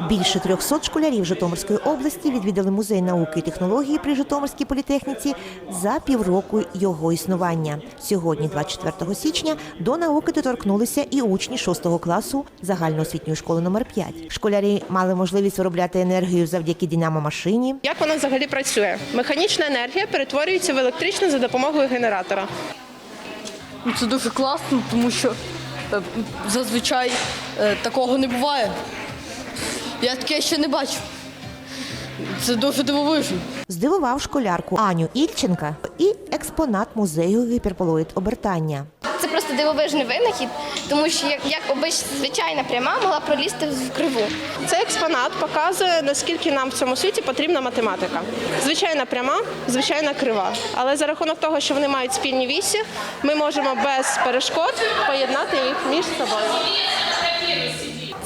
Більше 300 школярів Житомирської області відвідали музей науки і технології при Житомирській політехніці за півроку його існування. Сьогодні, 24 січня, до науки доторкнулися і учні 6 класу загальноосвітньої школи номер 5. Школярі мали можливість виробляти енергію завдяки динамомашині, Як вона взагалі працює? Механічна енергія перетворюється в електричну за допомогою генератора. Ну, Це дуже класно, тому що е, зазвичай е, такого не буває. Я таке ще не бачив. Це дуже дивовижно. здивував школярку Аню Ільченка і експонат музею гіперполоїд обертання. Це просто дивовижний винахід, тому що як, як обична звичайна пряма могла пролізти в криву. Цей експонат показує, наскільки нам в цьому світі потрібна математика. Звичайна пряма, звичайна крива. Але за рахунок того, що вони мають спільні вісі, ми можемо без перешкод поєднати їх між собою.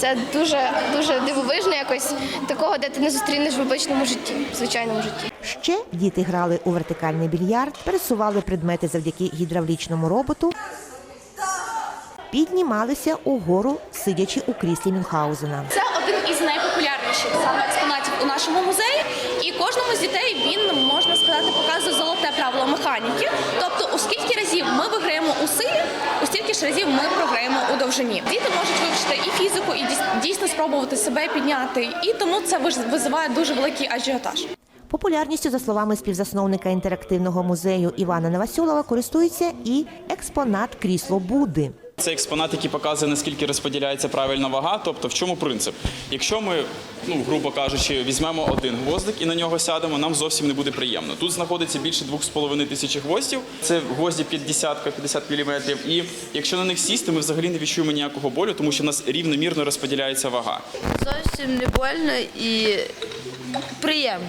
Це дуже дуже дивовижно, якось такого, де ти не зустрінеш в обичному житті, в звичайному житті. Ще діти грали у вертикальний більярд, пересували предмети завдяки гідравлічному роботу, піднімалися угору, сидячи у кріслі Мюнхгаузена. Це один із найпопулярніших саме експонатів у нашому музеї, і кожному з дітей він можна сказати показує золоте правило механіки. Тобто, у скільки разів ми виграємо у силі, стільки ж разів ми програємо у довжині. Діти можуть вивчити і фізику, і дійс- дійсно спробувати себе підняти. І тому це визиває дуже великий ажіотаж. Популярністю, за словами співзасновника інтерактивного музею Івана Новосьолова, користується і експонат крісло Будди. Це експонат, який показує, наскільки розподіляється правильна вага. Тобто, в чому принцип? Якщо ми, ну грубо кажучи, візьмемо один гвоздик і на нього сядемо, нам зовсім не буде приємно. Тут знаходиться більше 2,5 тисячі гвоздів. Це гвозді 50-50 мм. І якщо на них сісти, ми взагалі не відчуємо ніякого болю, тому що в нас рівномірно розподіляється вага. Зовсім не больно і приємно.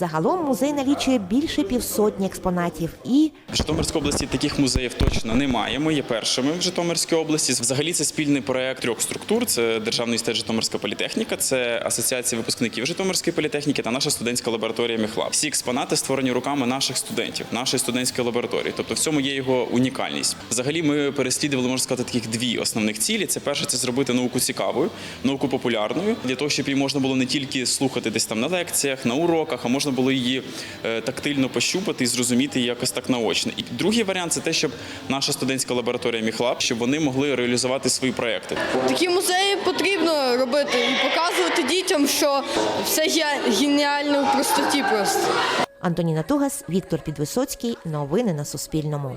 Загалом музей налічує більше півсотні експонатів і В Житомирській області таких музеїв точно немає. Ми є першими в Житомирській області. Взагалі це спільний проект трьох структур: це Державний університет Житомирська політехніка, це Асоціація випускників Житомирської політехніки та наша студентська лабораторія Міхлаб. Всі експонати створені руками наших студентів, нашої студентської лабораторії. Тобто в цьому є його унікальність. Взагалі, ми переслідували можна сказати таких дві основних цілі. Це перше, це зробити науку цікавою, науку популярною, для того, щоб її можна було не тільки слухати десь там на лекціях, на уроках, а можна було її е, тактильно пощупати і зрозуміти її якось так наочно. І другий варіант це те, щоб наша студентська лабораторія Міхлаб, щоб вони могли реалізувати свої проекти. Такі музеї потрібно робити і показувати дітям, що все є геніально в простоті просто. Антоніна Тугас, Віктор Підвисоцький. Новини на Суспільному.